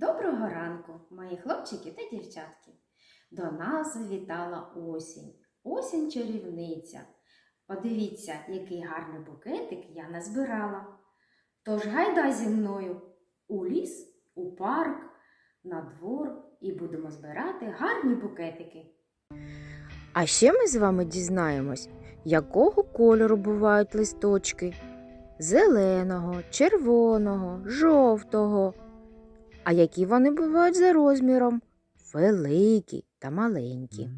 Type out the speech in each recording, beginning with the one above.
Доброго ранку, мої хлопчики та дівчатки. До нас завітала осінь. Осінь чарівниця. Подивіться, який гарний букетик я назбирала. Тож гайда зі мною у ліс, у парк, на двор і будемо збирати гарні букетики. А ще ми з вами дізнаємось, якого кольору бувають листочки: зеленого, червоного, жовтого. А які вони бувають за розміром? Великі та маленькі.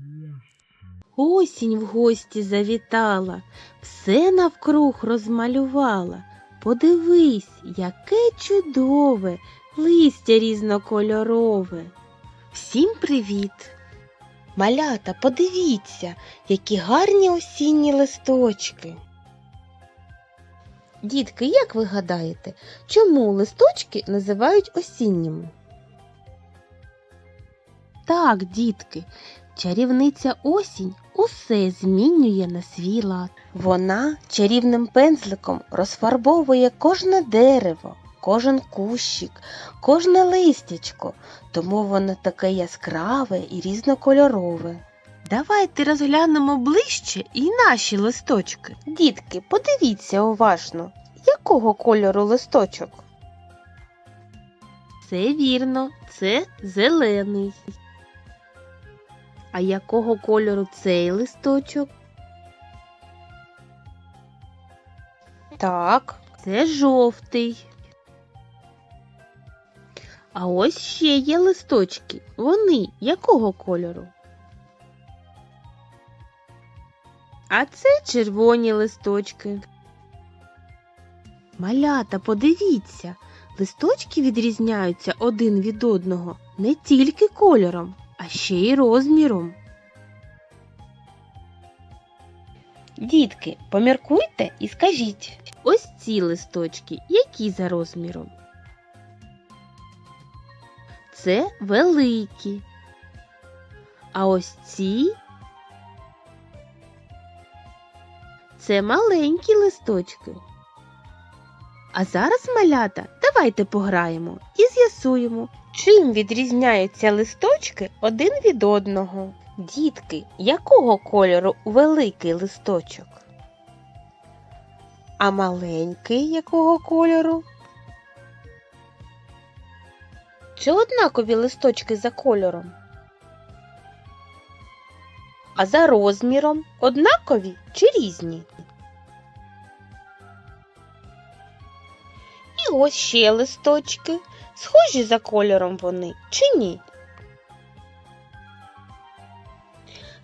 Осінь в гості завітала, все навкруг розмалювала. Подивись, яке чудове, листя різнокольорове. Всім привіт! Малята, подивіться, які гарні осінні листочки. Дітки, як ви гадаєте, чому листочки називають осінніми? Так, дітки, Чарівниця осінь усе змінює на свій лад. Вона чарівним пензликом розфарбовує кожне дерево, кожен кущик, кожне листячко, тому воно таке яскраве і різнокольорове. Давайте розглянемо ближче і наші листочки. Дітки, подивіться уважно, якого кольору листочок? Це вірно, це зелений. А якого кольору цей листочок? Так, це жовтий. А ось ще є листочки. Вони якого кольору? А це червоні листочки. Малята, подивіться, листочки відрізняються один від одного не тільки кольором, а ще й розміром. Дітки, поміркуйте і скажіть. Ось ці листочки, які за розміром? Це великі. А ось ці це маленькі листочки. А зараз, малята, давайте пограємо і з'ясуємо, чим відрізняються листочки один від одного. Дітки, якого кольору великий листочок? А маленький якого кольору? Чи однакові листочки за кольором? А за розміром однакові чи різні? І ось ще листочки. Схожі за кольором вони чи ні?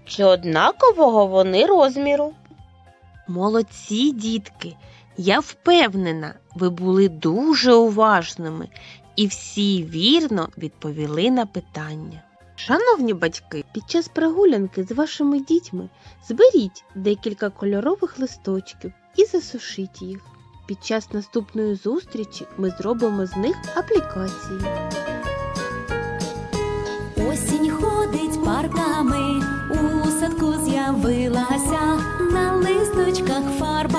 Чи однакового вони розміру? Молодці, дітки! Я впевнена, ви були дуже уважними і всі вірно відповіли на питання. Шановні батьки, під час прогулянки з вашими дітьми зберіть декілька кольорових листочків і засушіть їх. Під час наступної зустрічі ми зробимо з них аплікації. Осінь ходить парками, у садку з'явилася, на листочках фарба